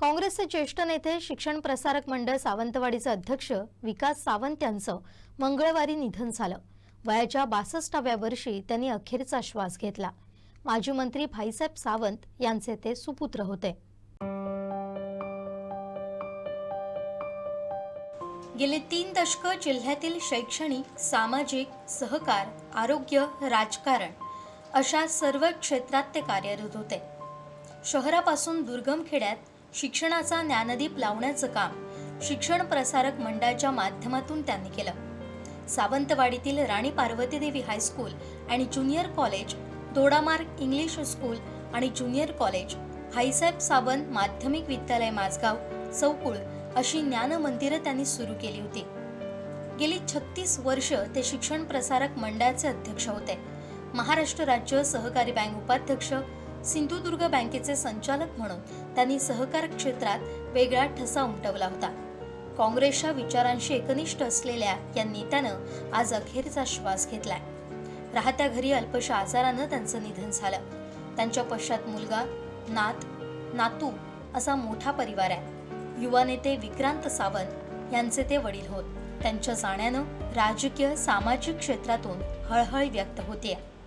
काँग्रेसचे ज्येष्ठ नेते शिक्षण प्रसारक मंडळ सावंतवाडीचे अध्यक्ष विकास सावंत यांचं मंगळवारी निधन झालं. वयाच्या बासष्टाव्या वर्षी त्यांनी अखेरचा श्वास घेतला. माजी मंत्री भाईसाहेब सावंत यांचे ते सुपुत्र होते. गेले तीन दशकं जिल्ह्यातील शैक्षणिक सामाजिक सहकार आरोग्य राजकारण अशा सर्व क्षेत्रात ते कार्यरत होते. शहरापासून दुर्गम खेड्यात शिक्षणाचा ज्ञानदीप लावण्याचं काम शिक्षण प्रसारक मंडळाच्या माध्यमातून त्यांनी केलं. सावंतवाडीतील राणी पार्वती देवी हायस्कूल आणि junior college Dodamarg English school आणि ज्युनियर कॉलेज हाईसाहेब सावंत माध्यमिक विद्यालय माझगाव चौकुळ अशी ज्ञान मंदिरं त्यांनी सुरू केली होती. गेली छत्तीस वर्ष ते शिक्षण प्रसारक मंडळाचे अध्यक्ष होते. महाराष्ट्र राज्य सहकारी बँक उपाध्यक्ष सिंधुदुर्ग बँकेचे संचालक म्हणून त्यांनी सहकार क्षेत्रात वेगळा ठसा उमटवला होता. काँग्रेसच्या विचारांशी एकनिष्ठ असलेल्या या नेत्यानं आज अखेरचा श्वास घेतलाय. राहत्या घरी अल्पशा आजारानं त्यांचं निधन झालं. त्यांच्या पश्चात मुलगा नात नातू असा मोठा परिवार आहे. युवा नेते विक्रांत सावंत यांचे ते वडील होत. त्यांच्या जाण्यानं राजकीय सामाजिक क्षेत्रातून हळहळ व्यक्त होते